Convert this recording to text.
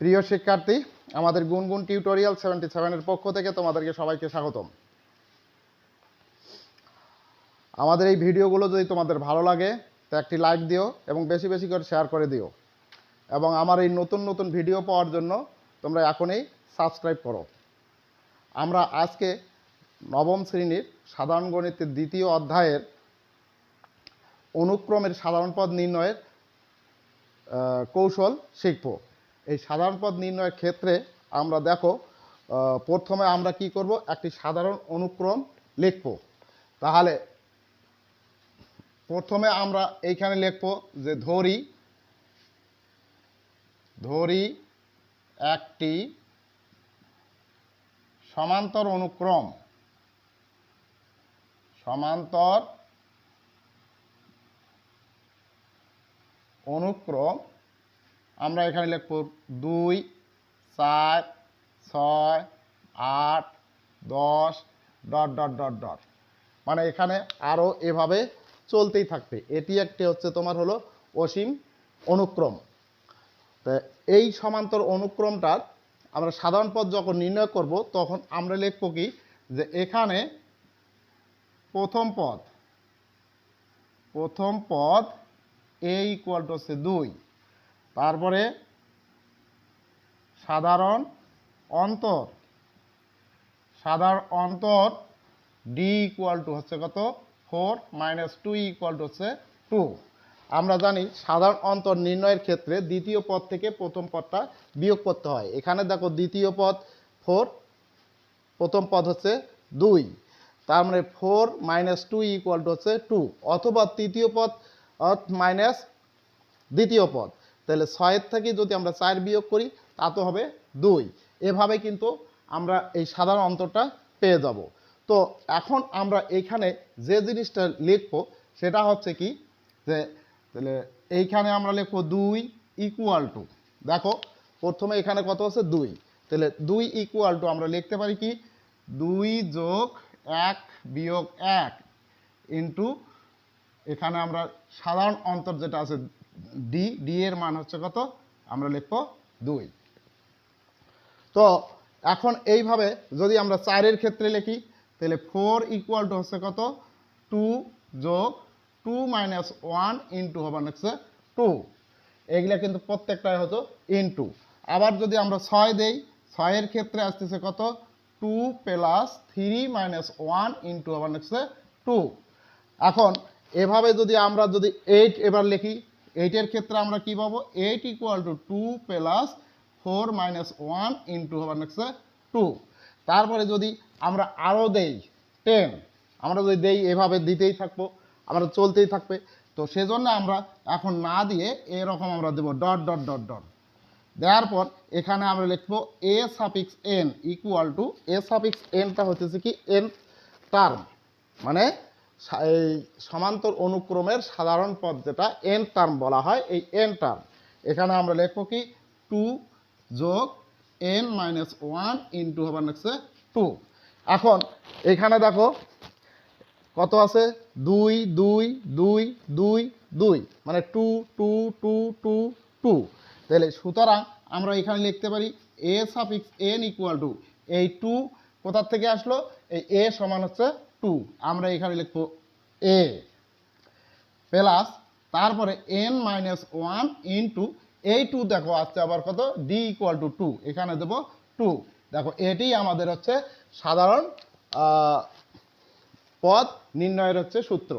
প্রিয় শিক্ষার্থী, আমাদের গুনগুন টিউটোরিয়াল সেভেন্টি সেভেনের পক্ষ থেকে তোমাদেরকে সবাইকে স্বাগতম। আমাদের এই ভিডিওগুলো যদি তোমাদের ভালো লাগে, তো একটি লাইক দিও এবং বেশি বেশি করে শেয়ার করে দিও। এবং আমার এই নতুন নতুন ভিডিও পাওয়ার জন্য তোমরা এখনই সাবস্ক্রাইব করো। আমরা আজকে নবম শ্রেণির সাধারণ গণিতের দ্বিতীয় অধ্যায়ের অনুক্রমের সাধারণ পদ নির্ণয়ের কৌশল শিখব। এই সাধারণ পদ নির্ণয়ের ক্ষেত্রে আমরা দেখো প্রথমে আমরা কি করব? একটি সাধারণ অনুক্রম লিখব। তাহলে প্রথমে আমরা এইখানে লিখব যে ধরি ধরি একটি সমান্তর অনুক্রম সমান্তর অনুক্রম আমরা এখানে লিখব দুই, চার, ছয়, আট, দশ, ডট ডট ডট ডট। মানে এখানে আরও এভাবে চলতেই থাকবে। এটি একটি হচ্ছে তোমার হলো অসীম অনুক্রম। তা এই সমান্তর অনুক্রমটার আমরা সাধারণ পদ যখন নির্ণয় করব, তখন আমরা লিখব কি? যে এখানে প্রথম পদ প্রথম পদ এ ইকুয়াল টু হচ্ছে দুই। তারপরে সাধারণ অন্তর সাধারণ অন্তর ডি ইকুয়াল টু হচ্ছে কত? Four minus two equal to হচ্ছে টু আমরা জানি সাধারণ অন্তর নির্ণয়ের ক্ষেত্রে দ্বিতীয় পদ থেকে প্রথম পদটা বিয়োগ করতে হয়। এখানে দেখো দ্বিতীয় পদ ফোর প্রথম পদ হচ্ছে দুই। তার মানে four minus two equal to হচ্ছে টু অথবা তৃতীয় পদ মাইনাস দ্বিতীয় পদ। তাহলে ছয়ের থেকে যদি আমরা চার বিয়োগ করি, তা তো হবে দুই। এভাবে কিন্তু আমরা এই সাধারণ অন্তরটা পেয়ে যাব। তো এখন আমরা এইখানে যে জিনিসটা লিখব, সেটা হচ্ছে কি যে, তাহলে এইখানে আমরা লিখব দুই ইকুয়াল টু দেখো, প্রথমে এখানে কত আছে? দুই। তাহলে দুই ইকুয়াল টু আমরা লিখতে পারি কি? দুই যোগ এক বিয়োগ এক ইন্টু, এখানে আমরা সাধারণ অন্তর যেটা আছে ডি ডি এর মান হচ্ছে কত? আমরা লিখব দুই। তো এখন এইভাবে যদি আমরা চারের ক্ষেত্রে লিখি, তাহলে ফোর ইকুয়াল টু হচ্ছে কত? টু যোগ টু মাইনাস ওয়ান ইন্টু হবার হচ্ছে টু এগুলা কিন্তু প্রত্যেকটাই হতো ইন্টু আবার যদি আমরা ছয় দেই, ছয়ের ক্ষেত্রে আসতেছে কত? Two plus three minus one into হবে হচ্ছে টু এখন এভাবে যদি আমরা যদি এইট এবার লিখি এইটের ক্ষেত্রে আমরা কি পাবো? Eight equal to two plus four minus one into হবে হচ্ছে টু তারপরে যদি আমরা আরও দেই টেন আমরা যদি দেই এভাবে দিতেই থাকব, আমরা চলতেই থাকবে। তো সেজন্য আমরা এখন না দিয়ে এরকম আমরা দেবো ডট ডট ডট ডট দেওয়ার পর এখানে আমরা লিখব a suffix n equal to a suffix এনটা হচ্ছে কি এন টার্ম মানে এই সমান্তর অনুক্রমের সাধারণ পদ যেটা এন টার্ম বলা হয়, এই এন টার্ম এখানে আমরা লিখব কি? টু যোগ এন মাইনাস ওয়ান ইন্টু হবে হচ্ছে টু এখন, এখানে দেখো, কত আছে? দুই দুই দুই দুই দুই। মানে two two two two two তাহলে সুতরাং আমরা এখানে লিখতে পারি a suffix n equal to এই টু কোথার থেকে আসলো? এই এ সমান হচ্ছে টু, আমরা এখানে লিখব এ প্লাস তারপরে n minus one into এই টু দেখো আসছে আবার কত? ডি ইকুয়াল টু টু এখানে দেবো টু দেখো, এটি আমাদের হচ্ছে সাধারণ পথ নির্ণয়ের হচ্ছে সূত্র।